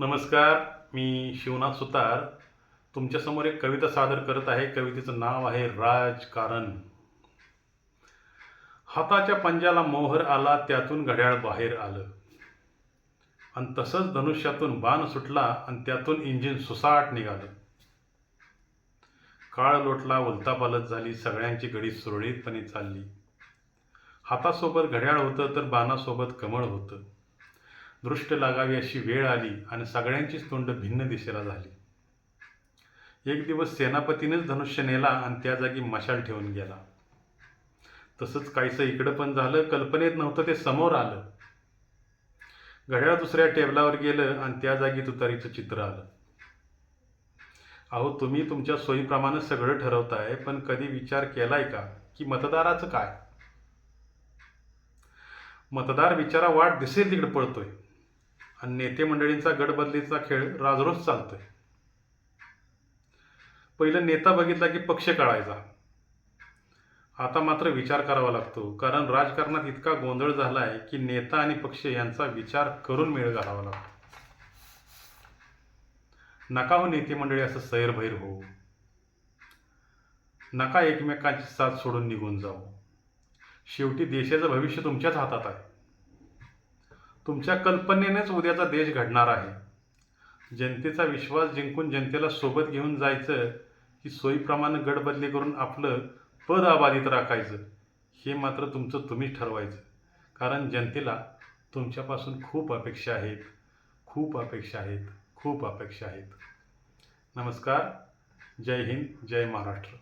नमस्कार मी शिवनाथ सुतार. तुमच्यासमोर एक कविता सादर करत आहे. कवितेचं नाव आहे राजकारण. हाताच्या पंजाला मोहर आला त्यातून घड्याळ बाहेर आलं. आणि तसंच धनुष्यातून बाण सुटला आणि त्यातून इंजिन सुसाट निघालं. काळ लोटला उलतापालत झाली सगळ्यांची गडी सुरळीतपणे चालली. हातासोबत घड्याळ होतं तर बाणासोबत कमळ होतं. दृष्ट लागावी अशी वेळ आली आणि सगळ्यांचीच तोंड भिन्न दिशेला झाली. एक दिवस सेनापतीनेच धनुष्य नेला आणि त्या जागी मशाल ठेवून गेला. तसंच काहीसं इकडं पण झालं कल्पनेत नव्हतं ते समोर आलं. घड्याळ दुसऱ्या टेबलावर गेलं आणि त्या जागी तुतारीचं चित्र आलं. अहो तुम्ही तुमच्या सोयीप्रमाणे सगळं ठरवताय पण कधी विचार केलाय का? की मतदाराचं काय? मतदार विचारा वाट दिसेल तिकडे पळतोय. आणि नेते मंडळींचा गडबदलीचा खेळ राजरोज चालतोय. पहिलं नेता बघितला की पक्ष काढायचा. आता मात्र विचार करावा लागतो. कारण राजकारणात इतका गोंधळ झाला आहे की नेता आणि पक्ष यांचा विचार करून मेळ घालावा लागतो. नका हो नेते मंडळी असं सैरभैर होऊ. नका एकमेकांची साथ सोडून निघून जाऊ. शेवटी देशाचं भविष्य तुमच्याच हातात आहे. तुमच्या कल्पनेनेच उद्याचा देश घडणार आहे. जनतेचा विश्वास जिंकून जनतेला सोबत घेऊन जायचं की सोयीप्रमाणे गडबदली करून आपलं पद अबाधित राखायचं हे मात्र तुमचं तुम्हीच ठरवायचं. कारण जनतेला तुमच्यापासून खूप अपेक्षा आहेत खूप अपेक्षा आहेत खूप अपेक्षा आहेत. नमस्कार. जय हिंद जय महाराष्ट्र.